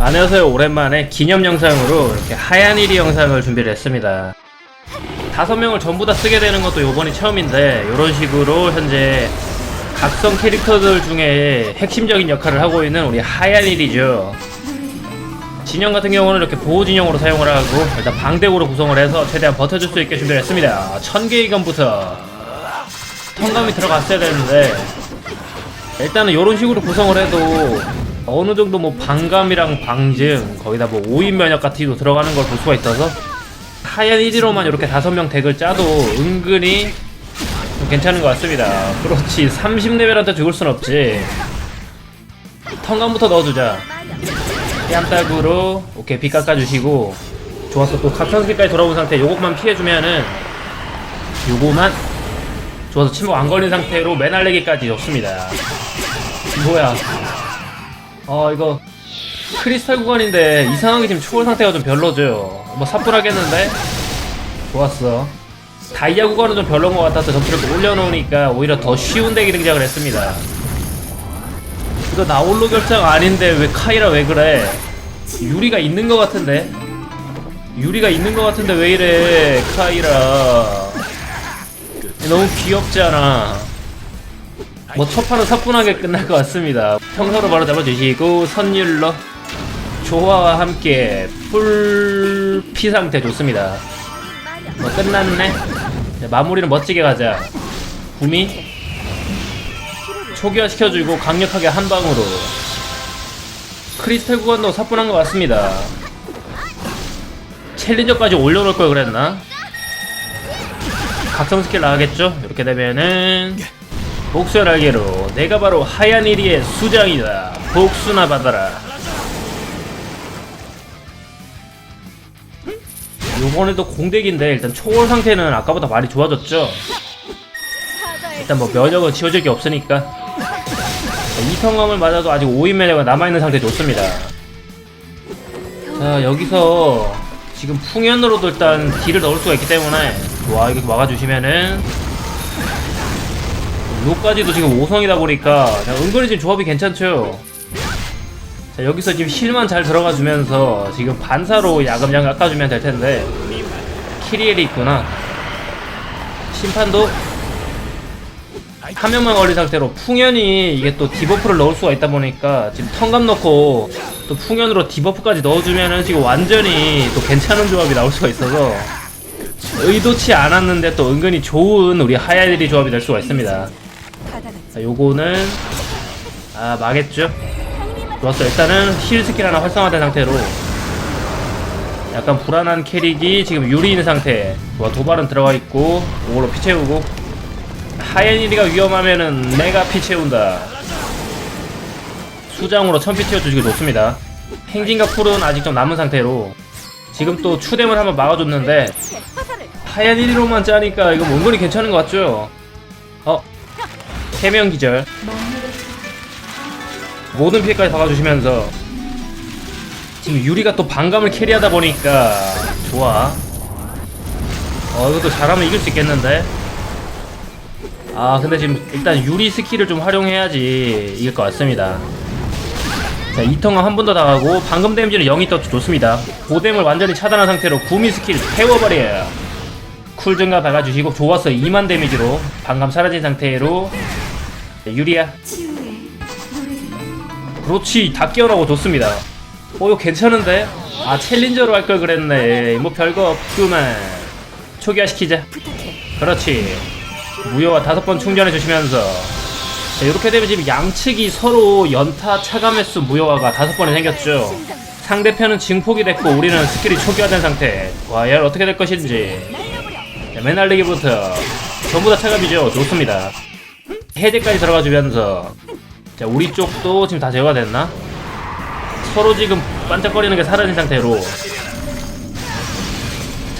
안녕하세요. 오랜만에 기념 영상으로 이렇게 하얀 일이 영상을 준비를 했습니다. 다섯 명을 전부 다 쓰게 되는 것도 요번이 처음인데 이런 식으로 현재 각성 캐릭터들 중에 핵심적인 역할을 하고 있는 우리 하얀 일이죠. 진영 같은 경우는 이렇게 보호 진영으로 사용을 하고 일단 방대구로 구성을 해서 최대한 버텨줄 수 있게 준비를 했습니다. 천개 이건부터 턴감이 들어갔어야 되는데 일단은 이런 식으로 구성을 해도 어느 정도 뭐 방감이랑 방증 거기다 뭐 5인 면역 같은 거 들어가는 걸 볼 수가 있어서 하얀 1위로만 이렇게 다섯 명 덱을 짜도 은근히 좀 괜찮은 것 같습니다. 그렇지 30레벨한테 죽을 순 없지. 턴감부터 넣어주자. 뺨따구로 오케이 비 깎아주시고 좋았어 또 각성스킬까지 돌아온 상태 요것만 피해주면은 요거만 좋아서 침묵 안 걸린 상태로 매날리기까지 좋습니다. 뭐야? 어 이거 크리스탈 구간인데 이상하게 지금 초월 상태가 좀 별로죠. 뭐 사뿐하겠는데? 좋았어. 다이아 구간은 좀 별로인 것 같아서 점수를 올려놓으니까 오히려 더 쉬운 덱이 등장을 했습니다. 이거 나홀로 결정 아닌데 왜 카이라 왜 그래? 유리가 있는 것 같은데? 유리가 있는 것 같은데 왜 이래 카이라? 너무 귀엽잖아. 뭐 첫판은 사뿐하게 끝날 것 같습니다. 평소로 바로 잡아주시고 선율로 조화와 함께 풀 피 상태 좋습니다. 뭐 끝났네. 마무리는 멋지게 가자. 구미 초기화 시켜주고 강력하게 한 방으로 크리스탈 구간도 사뿐한 것 같습니다. 챌린저까지 올려놓을 걸 그랬나? 각성 스킬 나가겠죠? 이렇게 되면은 복수의 날개로 내가 바로 하얀 이리의 수장이다. 복수나 받아라. 요번에도 공덱인데 일단 초월 상태는 아까보다 많이 좋아졌죠? 일단 뭐 면역은 지워질 게 없으니까 이성감을 맞아도 아직 5인 면역은 남아있는 상태 좋습니다. 자 여기서 지금 풍연으로도 일단 딜을 넣을 수가 있기 때문에 와 이렇게 막아주시면은 요까지도 지금 5성이다 보니까 자, 은근히 지금 조합이 괜찮죠? 자 여기서 지금 힐만 잘 들어가 주면서 지금 반사로 야금야금 깎아주면 될 텐데. 키리엘이 있구나. 심판도 한 명만 걸린 상태로 풍연이 이게 또 디버프를 넣을 수가 있다 보니까 지금 턴감 넣고 또 풍연으로 디버프까지 넣어주면은 지금 완전히 또 괜찮은 조합이 나올 수가 있어서 의도치 않았는데 또 은근히 좋은 우리 하야들이 조합이 될 수가 있습니다. 자, 요거는 아 망했죠. 좋았어. 일단은 힐 스킬 하나 활성화된 상태로 약간 불안한 캐릭이 지금 유리인 상태. 와 도발은 들어가 있고 이걸로 피 채우고 하얀이리가 위험하면은 내가 피 채운다. 수장으로 천피 채워주시기 좋습니다. 행진과 쿨은 아직 좀 남은 상태로 지금 또 추뎀을 한번 막아줬는데 하얀 1위로만 짜니까 이거 은근히 괜찮은 것 같죠? 어? 해명 기절. 모든 피해까지 박아주시면서 지금 유리가 또 반감을 캐리하다 보니까 좋아. 어 이것도 잘하면 이길 수 있겠는데? 아 근데 지금 일단 유리 스킬을 좀 활용해야지 이길 것 같습니다. 자 이통은 한 번 더 나가고 방금 데미지는 0이 더 좋습니다. 보뎀을 완전히 차단한 상태로 구미 스킬 태워버려요. 쿨 증가 박아주시고 좋았어 2만 데미지로 방감 사라진 상태로 자, 유리야. 그렇지 다 깨어나고 좋습니다. 어 이거 괜찮은데? 아 챌린저로 할 걸 그랬네. 뭐 별거 없구만. 초기화 시키자. 그렇지. 무효와 다섯 번 충전해 주시면서. 자, 이렇게 되면 지금 양측이 서로 연타 차감 횟수 무효화가 다섯 번이 생겼죠. 상대편은 증폭이 됐고 우리는 스킬이 초기화된 상태. 과연 어떻게 될 것인지. 자, 맨날리기부터 전부 다 차감이죠. 좋습니다 해제까지 들어가 주면서 자 우리 쪽도 지금 다 제거가 됐나? 서로 지금 반짝거리는 게 사라진 상태로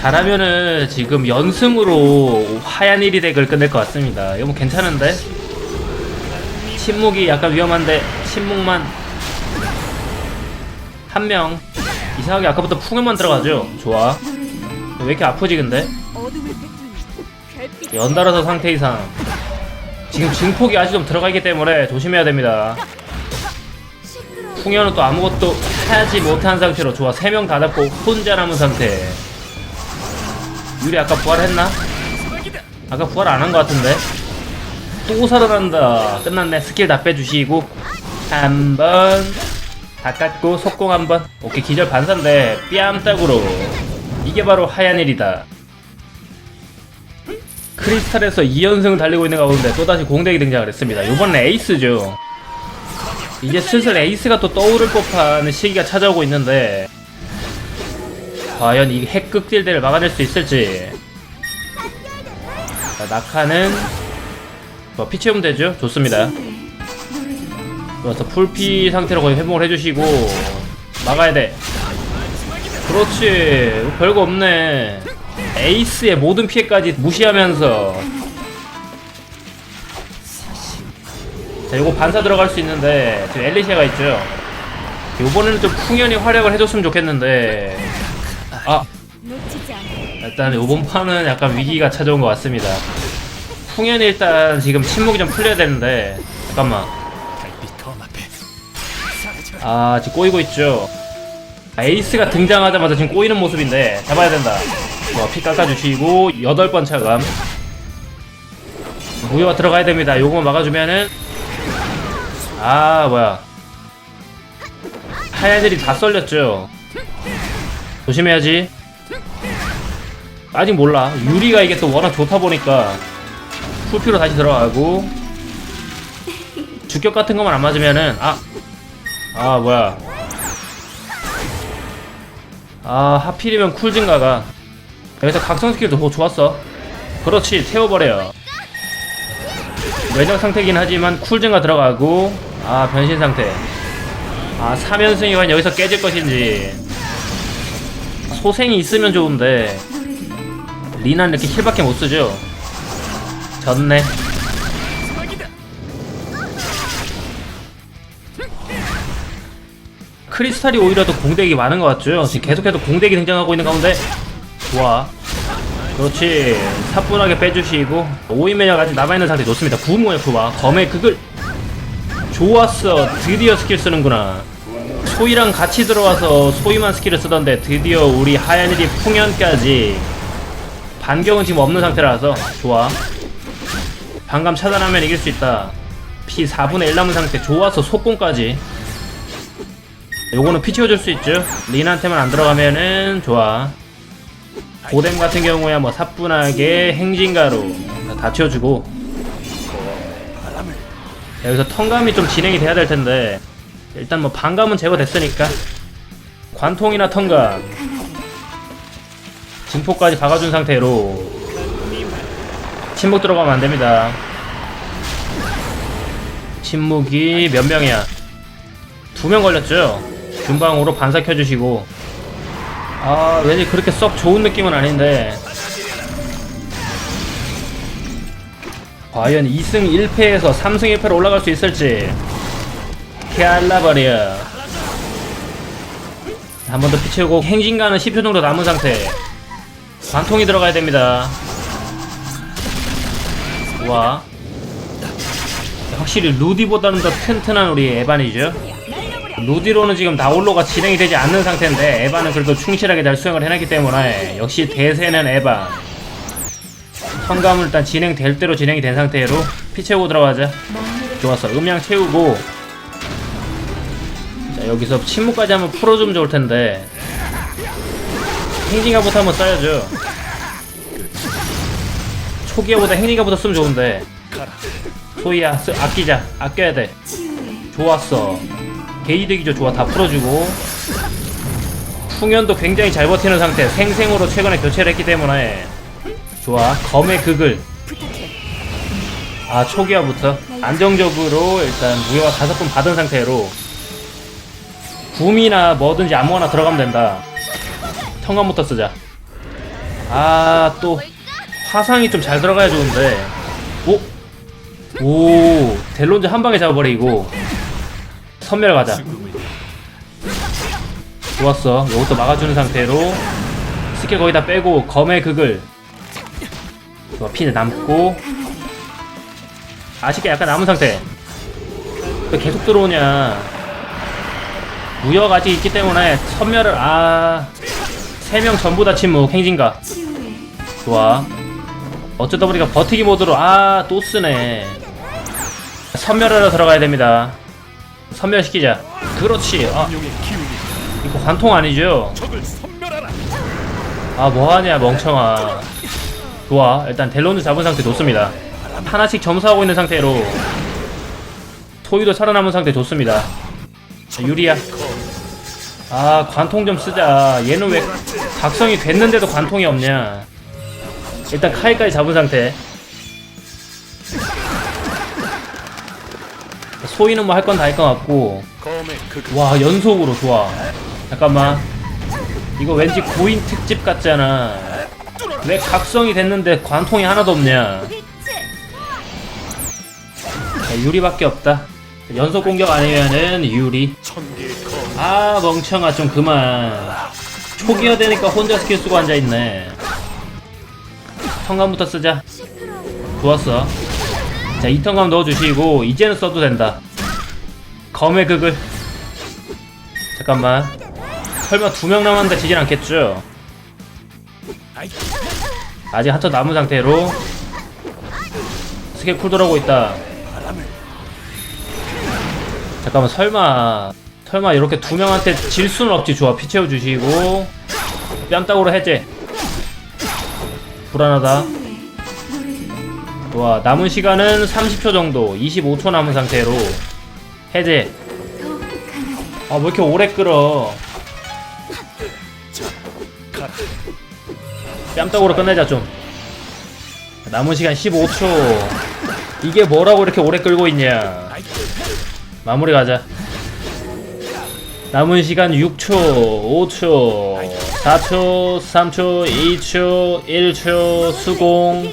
잘하면은 지금 연승으로 하얀 일이 덱을 끝낼 것 같습니다. 이거 뭐 괜찮은데? 침묵이 약간 위험한데 침묵만 한 명 이상하게 아까부터 풍요만 들어가죠. 좋아. 왜 이렇게 아프지 근데? 연달아서 상태 이상 지금 증폭이 아직 좀 들어가 있기 때문에 조심해야 됩니다. 풍현은 또 아무것도 하지 못한 상태로 좋아. 3명 다 잡고 혼자 남은 상태. 유리 아까 부활했나? 아까 부활 안 한 것 같은데? 또 살아난다. 끝났네. 스킬 다 빼주시고. 한번. 다 깎고 속공 한번. 오케이. 기절 반사인데 뺨따구로. 이게 바로 하얀 일이다 크리스탈에서 2연승 달리고 있는 가운데 또다시 공대기 등장을 했습니다. 이번엔 에이스죠. 이제 슬슬 에이스가 또 떠오를 법한 시기가 찾아오고 있는데 과연 이 핵극 딜대를 막아낼 수 있을지. 자, 낙하는 뭐피 채우면 되죠? 좋습니다. 그래서 풀피 상태로 거의 회복을 해주시고 막아야 돼. 그렇지. 별거 없네 에이스의 모든 피해까지 무시하면서. 자 요거 반사 들어갈 수 있는데 지금 엘리시아가 있죠. 요번에는 좀 풍연이 활약을 해줬으면 좋겠는데. 아. 일단 요번 판은 약간 위기가 찾아온 것 같습니다. 풍연이 일단 지금 침묵이 좀 풀려야 되는데 잠깐만. 아 지금 꼬이고 있죠. 아, 에이스가 등장하자마자 지금 꼬이는 모습인데 잡아야 된다 뭐, 피 깎아주시고 여덟 번 차감. 무효가 들어가야 됩니다. 요거만 막아주면은 아 뭐야. 하얀들이 다 썰렸죠. 조심해야지. 아직 몰라. 유리가 이게 또 워낙 좋다 보니까 풀피로 다시 들어가고. 주격 같은 것만 안 맞으면은 아 아 뭐야. 아 하필이면 쿨 증가가 여기서 각성 스킬도 뭐 좋았어. 그렇지 태워버려요. 면역 상태긴 하지만 쿨 증가 들어가고 아 변신 상태. 아 3연승이 과연 여기서 깨질 것인지. 소생이 있으면 좋은데 리나는 이렇게 힐밖에 못 쓰죠? 졌네. 크리스탈이 오히려 더 공대기 많은 것 같죠? 지금 계속해서 공대기 등장하고 있는 가운데 좋아. 그렇지. 사뿐하게 빼주시고. 5인 매력 아직 남아있는 상태 좋습니다. 구모 F와 검의 극을 좋았어. 드디어 스킬 쓰는구나. 소희랑 같이 들어와서 소희만 스킬을 쓰던데 드디어 우리 하얀이리 풍연까지. 반격은 지금 없는 상태라서 좋아. 반감 차단하면 이길 수 있다. 피 4분의 1 남은 상태 좋아서 속공까지. 요거는 피 채워줄 수 있죠? 린한테만 안 들어가면은 좋아 고뎀 같은 경우야 뭐 사뿐하게 행진가로 다 채워주고 여기서 턴감이 좀 진행이 돼야 될 텐데 일단 뭐 반감은 제거됐으니까 관통이나 턴감 진포까지 박아준 상태로 침묵 들어가면 안 됩니다. 침묵이 몇 명이야? 두 명 걸렸죠? 중방으로 반사 켜주시고 아 왠지 그렇게 썩 좋은 느낌은 아닌데. 과연 2승 1패에서 3승 1패로 올라갈 수 있을지. 캬라버려 한번 더 피채우고 행진가는 10초 정도 남은 상태. 관통이 들어가야 됩니다. 와. 확실히 루디보다는 더 튼튼한 우리 에반이죠 루디로는 지금 나홀로가 진행이 되지 않는 상태인데 에반은 그래도 충실하게 잘 수행을 해놨기 때문에 역시 대세는 에반 성감은 일단 진행될 대로 진행이 된 상태로 피 채우고 들어가자. 좋았어. 음량 채우고. 자 여기서 침묵까지 한번 풀어주면 좋을 텐데. 행진가부터 한번 써야죠. 초기화보다 행진가부터 쓰면 좋은데. 소희야 쓰, 아끼자. 아껴야 돼. 좋았어 게이득이죠. 좋아 다 풀어주고. 풍연도 굉장히 잘 버티는 상태. 생생으로 최근에 교체를 했기 때문에. 좋아 검의 극을. 아 초기화부터. 안정적으로 일단 무효가 다섯 번 받은 상태로. 붐이나 뭐든지 아무거나 들어가면 된다. 턴감부터 쓰자. 아 또 화상이 좀 잘 들어가야 좋은데. 오? 오 델론즈 한 방에 잡아버리고 선멸 가자. 좋았어. 이것도 막아주는 상태로 스킬 거의 다 빼고 검의 극을 좋아 피는 남고. 아쉽게 약간 남은 상태. 왜 계속 들어오냐. 무역 아직 있기 때문에 선멸을 아... 세 명 전부 다 침묵 행진가. 좋아. 어쩌다 보니까 버티기 모드로 아 또 쓰네. 선멸하러 들어가야 됩니다 선멸시키자. 그렇지. 아 이거 관통 아니죠? 아 뭐하냐 멍청아. 좋아. 일단 델론드 잡은 상태 좋습니다. 하나씩 점수하고 있는 상태로 소유도 살아남은 상태 좋습니다. 자, 유리야. 아 관통 좀 쓰자. 얘는 왜 각성이 됐는데도 관통이 없냐. 일단 카이까지 잡은 상태 소위는 뭐 할 건 다 할 것 같고. 와 연속으로 좋아. 잠깐만. 이거 왠지 고인 특집 같잖아. 왜 각성이 됐는데 관통이 하나도 없냐. 자, 유리밖에 없다. 연속 공격 아니면은 유리. 아 멍청아 좀 그만. 초기화 되니까 혼자 스킬 쓰고 앉아있네. 턴감부터 쓰자. 좋았어. 자 이턴감 넣어주시고 이제는 써도 된다 검의 극을. 잠깐만. 설마 두 명 남았는데 지진 않겠죠? 아직 한턴 남은 상태로. 스킬 쿨 돌아오고 있다. 잠깐만 설마. 설마 이렇게 두 명한테 질 수는 없지. 좋아 피 채워주시고. 뺨따구로 해제. 불안하다. 좋아 남은 시간은 30초 정도. 25초 남은 상태로 해제 아왜 이렇게 오래 끌어. 뺨따구로 끝내자 좀 남은 시간 15초 이게 뭐라고 이렇게 오래 끌고 있냐 마무리 가자. 남은 시간 6초, 5초, 4초, 3초, 2초, 1초, 수공.